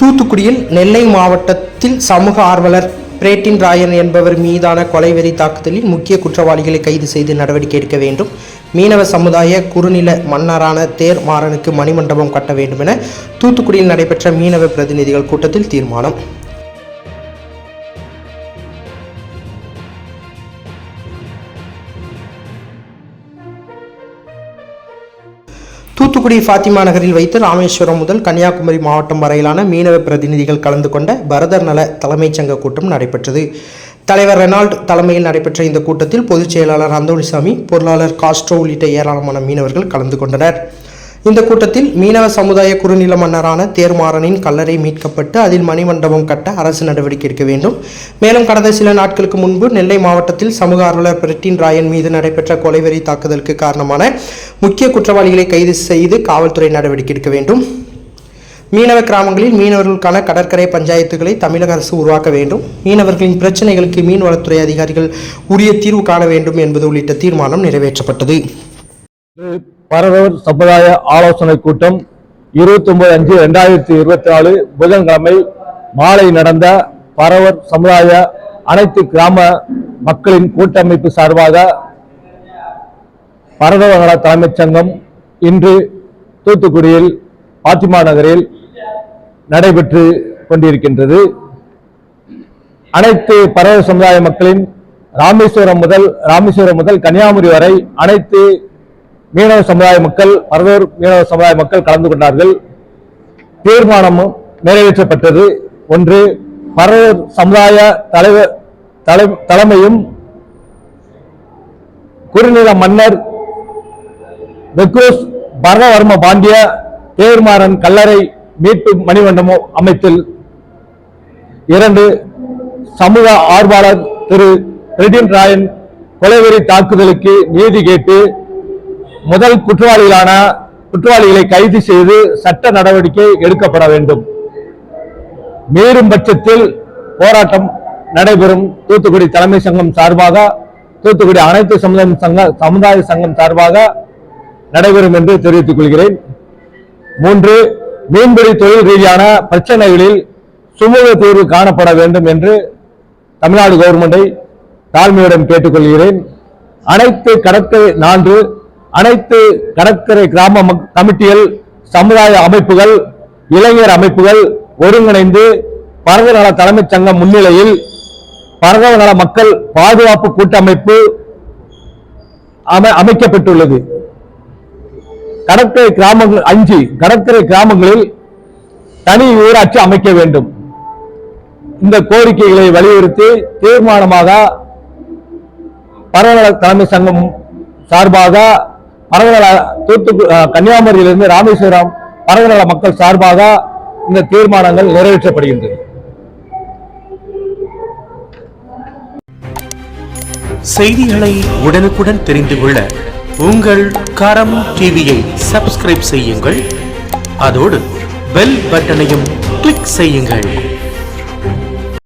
தூத்துக்குடியில் நெல்லை மாவட்டத்தில் சமூக ஆர்வலர் பிரேட்டின் ராயன் என்பவர் மீதான கொலைவெறி தாக்குதலில் முக்கிய குற்றவாளிகளை கைது செய்து நடவடிக்கை எடுக்க வேண்டும். மீனவ சமுதாய குறுநில மன்னரான தேர் மாறனுக்கு மணிமண்டபம் கட்ட வேண்டும் என தூத்துக்குடியில் நடைபெற்ற மீனவ பிரதிநிதிகள் கூட்டத்தில் தீர்மானம். தூத்துக்குடி ஃபாத்திமா நகரில் வைத்து ராமேஸ்வரம் முதல் கன்னியாகுமரி மாவட்டம் வரையிலான மீனவ பிரதிநிதிகள் கலந்து கொண்ட பரதர் நல தலைமைச் சங்க கூட்டம் நடைபெற்றது. தலைவர் ரெனால்ட் தலைமையில் நடைபெற்ற இந்த கூட்டத்தில் பொதுச் செயலாளர் அந்தோணிசாமி பொருளாளர் காஸ்ட்ரோ உள்ளிட்ட ஏராளமான மீனவர்கள் கலந்து கொண்டனர். இந்த கூட்டத்தில் மீனவ சமுதாய குறுநில மன்னரான தேர்மாறனின் கல்லறை மீட்கப்பட்டு அதில் மணிமண்டபம் கட்ட அரசு நடவடிக்கை எடுக்க வேண்டும். மேலும் கடந்த சில நாட்களுக்கு முன்பு நெல்லை மாவட்டத்தில் சமூக ஆர்வலர் பிரட்டின் ராயன் மீது நடைபெற்ற கொலைவெறி தாக்குதலுக்கு காரணமான முக்கிய குற்றவாளிகளை கைது செய்து காவல்துறை நடவடிக்கை எடுக்க வேண்டும். மீனவ கிராமங்களில் மீனவர்களுக்கான கடற்கரை பஞ்சாயத்துகளை தமிழக அரசு உருவாக்க வேண்டும். மீனவர்களின் பிரச்சனைகளுக்கு மீன்வளத்துறை அதிகாரிகள் உரிய தீர்வு காண வேண்டும் என்பது உள்ளிட்ட தீர்மானம் நிறைவேற்றப்பட்டது. பரதவர் சமுதாய ஆலோசனை கூட்டம் இருபத்தி ஒன்பது அஞ்சு ரெண்டாயிரத்தி இருபத்தி நாலு புதன்கிழமை மாலை நடந்த பரவர் சமுதாய அனைத்து கிராம மக்களின் கூட்டமைப்பு சார்பாக பரதவங்கள தலைமைச் சங்கம் இன்று தூத்துக்குடியில் பாத்திமா நகரில் நடைபெற்று கொண்டிருக்கின்றது. அனைத்து பரவ சமுதாய மக்களின் ராமேஸ்வரம் முதல் ராமேஸ்வரம் முதல் கன்னியாகுமரி வரை அனைத்து மீனவ சமுதாய மக்கள் பரதூர் மீனவ சமுதாய மக்கள் கலந்து கொண்டார்கள். தீர்மானமும் நிறைவேற்றப்பட்டது. ஒன்று பரதூர் சமுதாய தலைவர் தலைமையும் குறுநில மன்னர் பெக்ரோஸ் பரதவர்ம பாண்டிய தேர்மாறன் கல்லறை மீட்பு மணிமண்டபம் அமைத்தல். இரண்டு சமூக ஆர்வலர் திரு ரெடின் ராயன் கொலைவெறி தாக்குதலுக்கு நீதி கேட்டு முதல் குற்றவாளிகளான குற்றவாளிகளை கைது செய்து சட்ட நடவடிக்கை எடுக்கப்பட வேண்டும். மீறும் பட்சத்தில் போராட்டம் நடைபெறும். தூத்துக்குடி தலைமை சங்கம் சார்பாக தூத்துக்குடி அனைத்து சமுதாய சங்க சமுதாய சங்கம் சார்பாக நடைபெறும் என்று தெரிவித்துக் கொள்கிறேன். மூன்று மீன்பிடி தொழில் ரீதியான பிரச்சனைகளில் சுமூக தீர்வு காணப்பட வேண்டும் என்று தமிழ்நாடு கவர்மெண்டை தாழ்மையுடன் கேட்டுக்கொள்கிறேன். அனைத்து கடற்கரை நான்கு அனைத்து கடற்கரை கிராம மக்- கமிட்டிகள் சமுதாய அமைப்புகள் இளைஞர் அமைப்புகள் ஒருங்கிணைந்து பரதநல தலைமைச் சங்கம் முன்னிலையில் பரதநல மக்கள் பாதுகாப்பு கூட்டமைப்பு அமை அமைக்கப்பட்டுள்ளது. கடற்கரை கிராமங்கள் அஞ்சு கடற்கரை கிராமங்களில் தனி ஊராட்சி அமைக்க வேண்டும். இந்த கோரிக்கைகளை வலியுறுத்தி தீர்மானமாக பரவல தலைமை சங்கம் சார்பாக பரவல தூத்துக்கு கன்னியாகுமரியிலிருந்து ராமேஸ்வரம் பரவல மக்கள் சார்பாக இந்த தீர்மானங்கள் நிறைவேற்றப்படுகின்றது. செய்திகளை உடனுக்குடன் தெரிந்து கொள்ள உங்கள் கரம் டிவியை சப்ஸ்கிரைப் செய்யுங்கள். அதோடு பெல் பட்டனையும் கிளிக் செய்யுங்கள்.